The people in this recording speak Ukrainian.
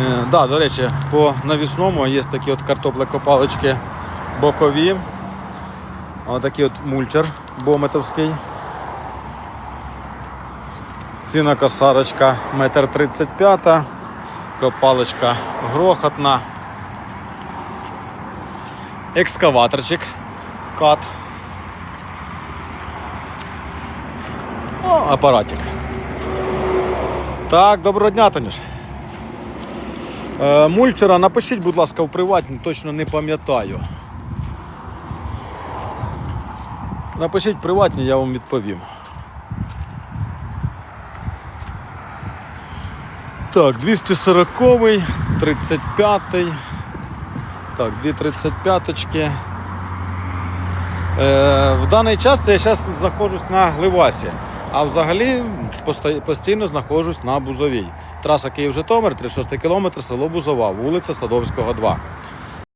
Е, да, до речі, по навісному є такі от картоплекопалочки бокові. Отакий от мульчер бометовський. Сінокосарочка метр тридцять п'ята, копалочка грохотна. Екскаваторчик кат. О, апаратик. Так, доброго дня, Танюш. Е, мульчера напишіть, будь ласка, в приватні, точно не пам'ятаю. Напишіть приватні, я вам відповім. Так, 240 35 Так, дві 35 очки. Е, в даний час я зараз знаходжусь на Гливасі, а взагалі постійно знаходжусь на Бузовій. Траса Київ-Житомир, 36 кілометр, село Бузова, вулиця Садовського, 2.